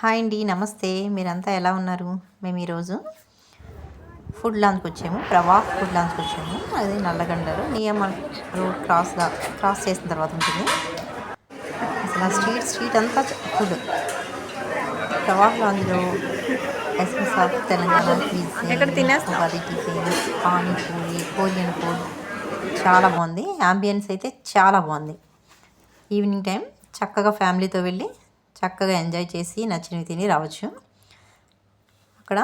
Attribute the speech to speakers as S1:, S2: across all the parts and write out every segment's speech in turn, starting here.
S1: Hi అండి నమస్తే. మీరంతా ఎలా ఉన్నారు? మేము ఈరోజు ఫుడ్ లాంచ్కి వచ్చాము. ప్రవాహ్ ఫుడ్ లాంచ్కి వచ్చాము. అది నల్లగండలు. నియమ రోడ్ క్రాస్గా క్రాస్ చేసిన తర్వాత ఉంటుంది. అసలు ఆ స్ట్రీట్ స్ట్రీట్ అంతా ఫుడ్. ప్రవాహ్ లాంజ్లో SS of Telangana? Ugadi tiffins panipuri Korean food చాలా బాగుంది. అంబియన్స్ అయితే చాలా బాగుంది. ఈవినింగ్ టైం చక్కగా ఫ్యామిలీతో వెళ్ళి చక్కగా ఎంజాయ్ చేసి నచ్చినవి తిని రావచ్చు. అక్కడ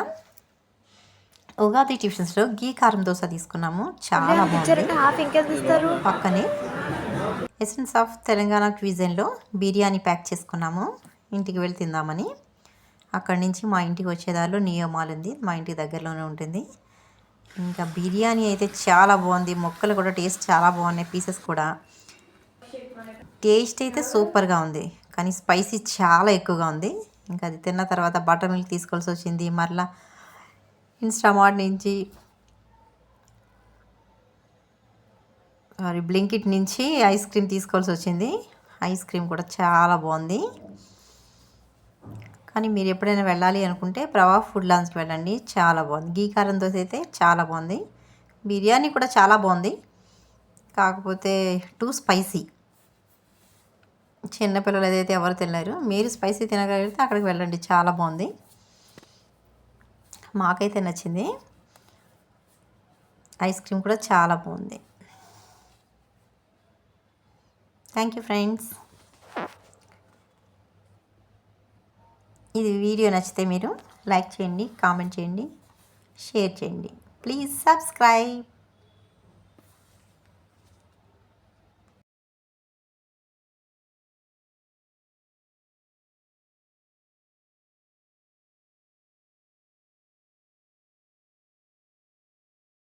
S1: ఉగాది టిఫిన్స్లో గీ కారం దోశ తీసుకున్నాము. చాలా బాగుంది. పక్కనే ఎసెన్స్ ఆఫ్ తెలంగాణ క్విజన్లో బిర్యానీ ప్యాక్ చేసుకున్నాము. ఇంటికి వెళ్ళి తిందామని. అక్కడి నుంచి మా ఇంటికి వచ్చేదారిలో నియమాలు ఉంది. మా ఇంటి దగ్గరలోనే ఉంటుంది. ఇంకా బిర్యానీ అయితే చాలా బాగుంది. మొక్కలు కూడా టేస్ట్ చాలా బాగున్నాయి. పీసెస్ కూడా. టేస్ట్ అయితే సూపర్గా ఉంది. కానీ స్పైసీ చాలా ఎక్కువగా ఉంది. ఇంకా అది తిన్న తర్వాత బటర్ మిల్క్ తీసుకోవాల్సి వచ్చింది. మరలా ఇన్స్టామార్ట్ నుంచి సారీ బ్లింకిట్ నుంచి ఐస్ క్రీమ్ తీసుకోవాల్సి వచ్చింది. ఐస్ క్రీమ్ కూడా చాలా బాగుంది. కానీ మీరు ఎప్పుడైనా వెళ్ళాలి అనుకుంటే ప్రభా ఫుడ్ లాంచ్కి వెళ్ళండి. చాలా బాగుంది. గీ కారం దోశ అయితే చాలా బాగుంది. బిర్యానీ కూడా చాలా బాగుంది. కాకపోతే టూ స్పైసీ. చిన్నపిల్లలు ఏదైతే ఎవరు తినలేరు మీరు స్పైసీ తినగలిగితే అక్కడికి వెళ్ళండి. చాలా బాగుంది. మాకైతే నచ్చింది. ఐస్ క్రీమ్ కూడా చాలా బాగుంది. థ్యాంక్ యూ ఫ్రెండ్స్ ఇది వీడియో నచ్చితే మీరు లైక్ చేయండి కామెంట్ చేయండి షేర్ చేయండి. Please subscribe